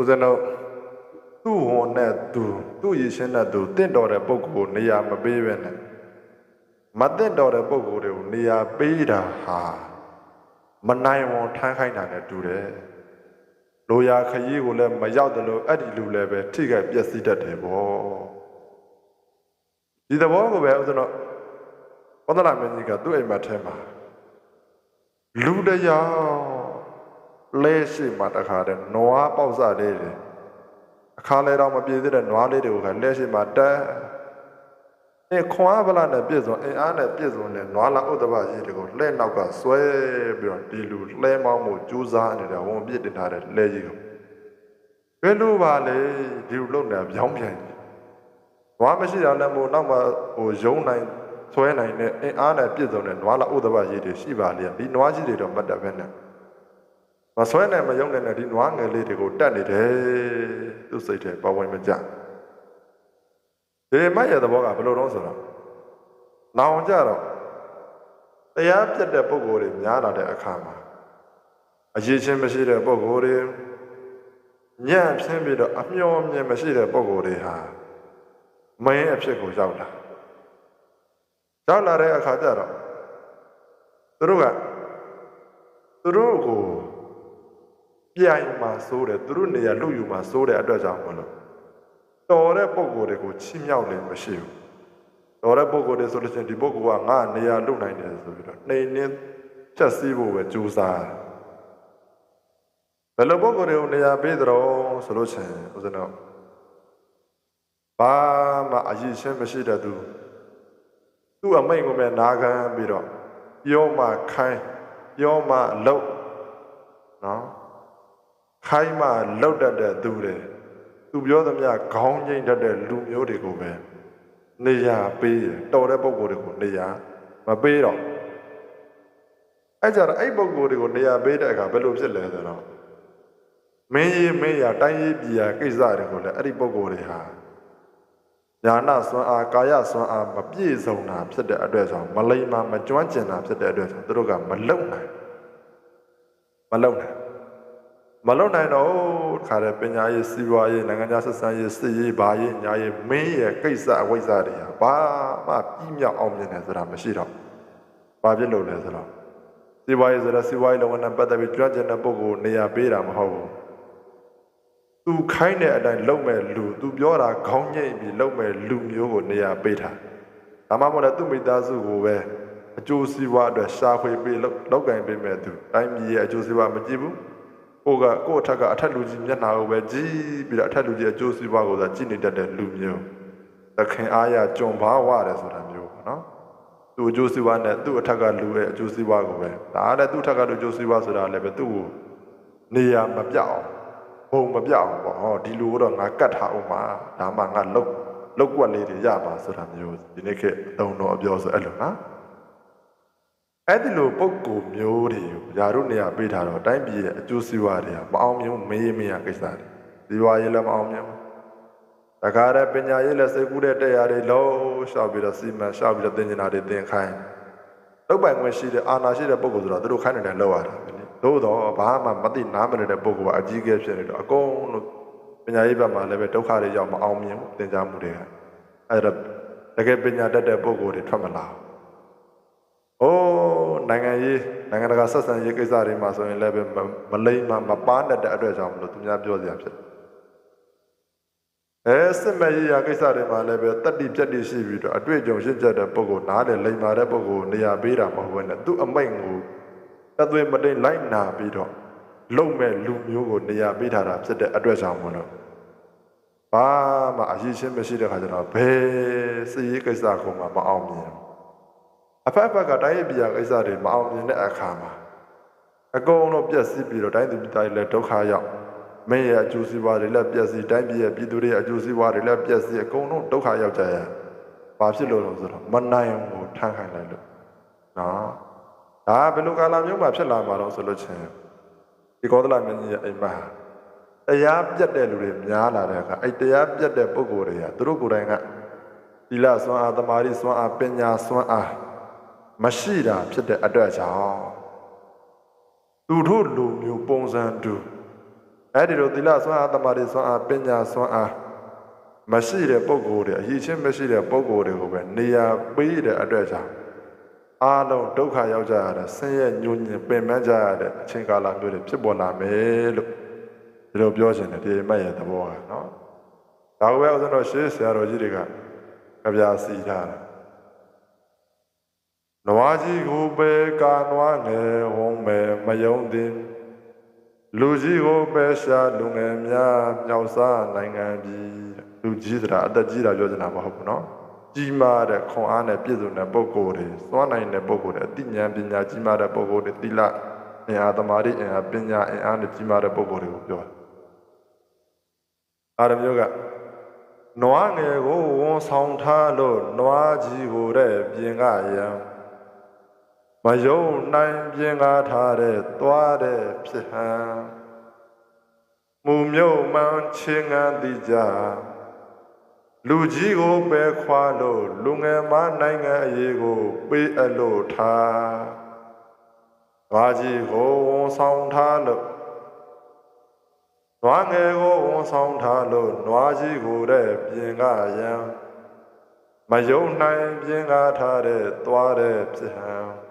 ဦးဇင်းတို့သူ့ဝန်နဲ့သူသူ့ရည်ရှင်းတဲ့သူတင့်တော်တဲ့ပုဂ္ဂိုလ်ကိုနေရာမပေးပဲနဲ့မတင့်တော်တဲ့ပုဂ္ဂိုလ်တွေကိုနေရာပေးတာဟာမနိုင်ဝန်ထမ်းခိုင်းတာနဲ့တူတယ်လိုရာခရီးကိုလည်းမရောက်တယ်လို့အဲ့ဒီလူလည်းပဲထိခိုက်ပျက်စီးတတ်တယ်ပေါ့ဒီသဘောကိုပဲဦးဇင်းတို့ဘောဓလာမင်းကြီးကသူ့အိမ်မှာထဲမှာလူတစ်ယောက် လဲရှိမှတခါတည်းနွားပေါက်စလေးတွေအခါလဲတော့မပြေသေးတဲ့နွားလေးတွေကိုခါလဲရှိမှတက်အဲခွန်အားဗလာနဲ့ပြည့်စုံအင်အားနဲ့ပြည့်စုံတဲ့နွားလာဥဒ္ဒဘကြီးတွေကိုလှဲနောက်ကဆွဲပြီးတော့ဒီလူလှဲမောင်းမှုကြိုးစားနေတဲ့ဝန်ပြစ်တင်ထားတဲ့လဲကြီးကိုဘယ်လိုပါလဲဒီလိုလုပ်နေတာပြောင်းပြန်ကြီးနွားမရှိတာလည်းမို့နောက်မှဟိုယုံနိုင်ဆွဲနိုင်တဲ့အင်အားနဲ့ပြည့်စုံတဲ့နွားလာဥဒ္ဒဘကြီးတွေရှိပါလေဒီနွားကြီးတွေတော့မတ်တက်ပဲနဲ့ မဆွဲနိုင်မယုံနိုင်တဲ့ဒီနွားငယ်လေးတွေကိုတတ်နေတယ်သူစိတ်ထဲပဝင်မကြဒီမတ်ရဲ့သဘောကဘယ်လိုတော့ဆိုတော့နောင်ကြတော့တရားပြတ်တဲ့ပုံကိုယ်တွေများလာတဲ့အခါမှာအရေးချင်းမရှိတဲ့ပုံကိုယ်တွေညံ့ဖြင်းပြီးတော့အမျော်မြင်မရှိတဲ့ပုံကိုယ်တွေဟာမင်းအဖြစ်ကိုရောက်လာရောက်လာတဲ့အခါကျတော့သူတို့ကသူတို့ကို ပြိုင်မှာစိုးတယ်သူတို့နေရာလူယူမှာစိုးတဲ့အတွက်ကြောင့်မလို့တော်တဲ့ပုံကိုယ်တွေကိုချီးမြှောက်လည်းမရှိဘူးတော်တဲ့ပုံကိုယ်တွေဆိုလို့ရှိရင်ဒီပုံကိုယ်ကငါနေရာလူနိုင်တယ်ဆိုပြီးတော့နှိမ်နှင်းဖြတ်စည်းဖို့ပဲကြိုးစားတယ်ဘယ်လိုပုံကိုယ်တွေကိုနေရာပေးသတော်ဆိုလို့ရှိရင်ဦးဇင်းတို့ဘာမှအရေးရှင်းမရှိတဲ့သူသူ့အမိန့်ကိုပဲနာခံပြီးတော့ပြောမှခိုင်းပြောမှလှုပ်နော် ခိုင်းမှလှုပ်တတ်တဲ့သူတွေသူပြောသမျှခေါင်းငိမ့်တတ်တဲ့လူမျိုးတွေကိုပဲနေရာပေးတယ်တော်တဲ့ပုံကိုယ်တွေကိုနေရာမပေးတော့အဲ့ကြတော့အဲ့ပုံကိုယ်တွေကိုနေရာပေးတဲ့အခါဘယ်လိုဖြစ်လဲဆိုတော့မင်းကြီးမင်းရတိုင်းရေးပြည်ရကိစ္စတွေကိုလည်းအဲ့ဒီပုံကိုယ်တွေဟာညာနာစွမ်းအားကာယစွမ်းအားမပြည့်စုံတာဖြစ်တဲ့အတွက်ကြောင့်မလိမ္မာမကျွမ်းကျင်တာဖြစ်တဲ့အတွက်ကြောင့်သူတို့ကမလုံနိုင်မလုံနိုင် မလုံနိုင်တော့ခါတဲ့ပညာရေးစီးပွားရေးနိုင်ငံခြားဆက်ဆံရေးစစ်ရေးဘာရေးညာရေးမင်းရဲ့ကိစ္စအဝိဇ္ဇာတွေဟာဘာမှပြီးမြောက်အောင်မြင်တယ်ဆိုတာမရှိတော့ဘာဖြစ်လို့လဲဆိုတော့စီးပွားရေးဆိုတော့စီးပွားရေးလုပ်ငန်းနဲ့ပတ်သက်ပြီးကျွမ်းကျင်တဲ့ပုဂ္ဂိုလ်နေရာပေးတာမဟုတ်ဘူးသူခိုင်းတဲ့အတိုင်းလုပ်မဲ့လူသူပြောတာခေါင်းညိတ်ပြီးလုပ်မဲ့လူမျိုးကိုနေရာပေးတာဒါမှမဟုတ်လည်းသူ့မိသားစုကိုပဲအကျိုးစီးပွားအတွက်ရှာဖွေပေးလောက်ကင်ပေးမဲ့သူတိုင်းပြည်ရဲ့အကျိုးစီးပွားမကြည့်ဘူး ကိုကကိုယ့်အထက်ကအထက်လူကြီးမျက်နှာကိုပဲကြည့်ပြီးတော့အထက်လူကြီးအကျိုးစီးပွားကိုသာကြည့်နေတတ်တဲ့လူမျိုးသခင်အားရကြုံဘာဝတယ်ဆိုတာမျိုးပေါ့နော်သူအကျိုးစီးပွားနဲ့သူ့အထက်ကလူရဲ့အကျိုးစီးပွားကိုပဲဒါလည်းသူ့ထက်ကလူအကျိုးစီးပွားဆိုတာလည်းပဲသူ့ကိုနေရာမပြောက်အောင်ဘုံမပြောက်အောင်ပေါ့ဟောဒီလူတော့ငါကတ်ထားအောင်ပါဒါမှငါလုတ်လုတ်ကွက်လေးတွေရပါဆိုတာမျိုးဒီနေ့ခေတ်အတုံတော်အပြောဆိုအဲ့လိုနော် အဲ့ဒီလိုပုံကိုမျိုးတွေကိုယာတို့နေရာပေးထားတော့တိုင်းပြည်ရဲ့အကျိုးစီးပွားတွေကမအောင်မြင်ဘူးမေးမရကိစ္စတွေဒီဝါရေးလည်းမအောင်မြင်ဘူးတခါတည်းပညာရေးလည်းစိတ်ကူးတဲ့တရားတွေလုံးရှောက်ပြီးတော့စီမံရှောက်ပြီးတော့သင်ကျင်တာတွေသင်ခိုင်းလောက်ပိုင်ခွင့်ရှိတဲ့အာဏာရှိတဲ့ပုဂ္ဂိုလ်ဆိုတော့သူတို့ခိုင်းနေတယ်လောက်ရတာပဲလေသို့တော့ဘာမှမသိနားမလည်တဲ့ပုဂ္ဂိုလ်ကအကြီးအကဲဖြစ်နေတော့အကုန်လုံးပညာရေးဘက်မှာလည်းပဲဒုက္ခတွေရောက်မအောင်မြင်ဘူးသင်ကြားမှုတွေကအဲ့ဒါတကယ်ပညာတတ်တဲ့ပုဂ္ဂိုလ်တွေထွက်မလာဘူး။ အိုးနိုင်ငံရေးနိုင်ငံတကာဆက်ဆံရေးကိစ္စတွေမှာဆိုရင်လည်းပဲမလိမ့်မမပန်းတတ်တဲ့အတွက်ကြောင့်မလို့သူများပြောစရာဖြစ်တယ်။အဲစစ်မဲ့ရေးရာကိစ္စတွေမှာလည်းပဲတတ္တိပြတ်တိရှိပြီးတော့အတွေ့အကြုံရှင်းချက်တဲ့ပုဂ္ဂိုလ်နားတယ်လိမ္မာတဲ့ပုဂ္ဂိုလ်နေရာပေးတာမဟုတ်ဘဲနဲ့သူ့အမိန့်ကိုတသွေးမတိန်လိုက်နာပြီးတော့လုံမဲ့လူမျိုးကိုနေရာပေးထားတာဖြစ်တဲ့အတွက်ကြောင့်မလို့ဘာမှအရေးချင်းမရှိတဲ့ခါကျတော့ဘယ်စစ်ရေးကိစ္စကိုမှမအောင်မြင်ဘူး အဖက်ဖက်ကတိုင်းရပြည်ကိစ္စတွေမအောင်မြင်တဲ့အခါမှာအကုန်လုံးပြက်စီးပြီးတော့တိုင်းသူပြည်သားတွေလည်းဒုက္ခရောက်မင်းရဲ့အကျိုးစီးပွားတွေလည်းပြက်စီးတိုင်းပြည်ရဲ့ပြည်သူတွေရဲ့အကျိုးစီးပွားတွေလည်းပြက်စီးအကုန်လုံးဒုက္ခရောက်ကြရဘာဖြစ်လို့လဲဆိုတော့မနိုင်ဘူးထမ်းခိုင်းလိုက်လို့နော်ဒါဘယ်လိုကာလမျိုးမှာဖြစ်လာမှာတော့ဆိုလို့ချင်းဒီကောသလမင်းကြီးရဲ့အိမ်မှာတရားပြတ်တဲ့လူတွေများလာတဲ့အခါအဲ့တရားပြတ်တဲ့ပုဂ္ဂိုလ်တွေကသူတို့ကိုယ်တိုင်ကသီလစွမ်းအားသမာဓိစွမ်းအားပညာစွမ်းအား မရှိတာဖြစ်တဲ့အတွက်ကြောင့်သူတို့လူမျိုးပုံစံတူအဲ့ဒီလိုသီလဆွမ်းအားတမာတိဆွမ်းအားပညာဆွမ်းအားမရှိတဲ့ပုဂ္ဂိုလ်တွေအရေးချင်းမရှိတဲ့ပုဂ္ဂိုလ်တွေကိုပဲနေရာပေးတဲ့အတွက်ကြောင့်အားလုံးဒုက္ခရောက်ကြရတဲ့ဆင်းရဲညှို့ညင်ပင်ပန်းကြရတဲ့အချိန်ကာလမျိုးတွေဖြစ်ပေါ်လာမယ်လို့ဒီလိုပြောချင်တယ်ဒီမတ်ရဲ့သဘောကနော်ဒါကပဲဥစဉ်တော့ရှေးဆရာတော်ကြီးတွေကကြပြစီထားတယ် နွားကြီးကိုပဲကာနွားငယ်ဝုံးမယ်မယုံသည်လူကြီးကိုပဲရှာလူငယ်များမြောက်စားနိုင်ငံပြည်လူကြီးဆိုတာအသက်ကြီးတာပြောချင်တာမဟုတ်ဘူးနော်ကြီးမားတဲ့ခွန်အားနဲ့ပြည့်စုံတဲ့ပုဂ္ဂိုလ်တွေစွမ်းနိုင်တဲ့ပုဂ္ဂိုလ်တွေအသိဉာဏ်ပညာကြီးမားတဲ့ပုဂ္ဂိုလ်တွေသီလအင်အားသမာဓိအင်အားပညာအင်အားနဲ့ကြီးမားတဲ့ပုဂ္ဂိုလ်တွေကိုပြောတယ်အာရမျိုးကနွားငယ်ကိုဝန်ဆောင်ထားလို့နွားကြီးကိုတဲ့ပြင်ကရံ မယုံနိုင်ပြင်ကားထားတဲ့သွားတဲ့ဖြစ်ဟံမူမြုပ်မှန်ချင်းငန်းတိကြလူကြီးကိုပဲခွာလို့လူငယ်မနိုင်ငံအရေးကို ပေးအပ်လို့ထားဘာကြီးကိုဝန်ဆောင်ထားလို့နွားငယ်ကိုဝန်ဆောင်ထားလို့နွားကြီးကိုတဲ့ပြင်ကရံမယုံနိုင်ပြင်ကားထားတဲ့သွားတဲ့ဖြစ်ဟံ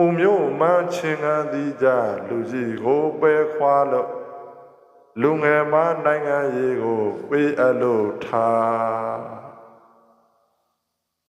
မှုမျိုးမှန်းချင်းကန်းသည်ကြလူကြီးကိုပဲခွာလို့လူငယ်မနိုင်ငံရေးကိုပေးအပ်လို့ထား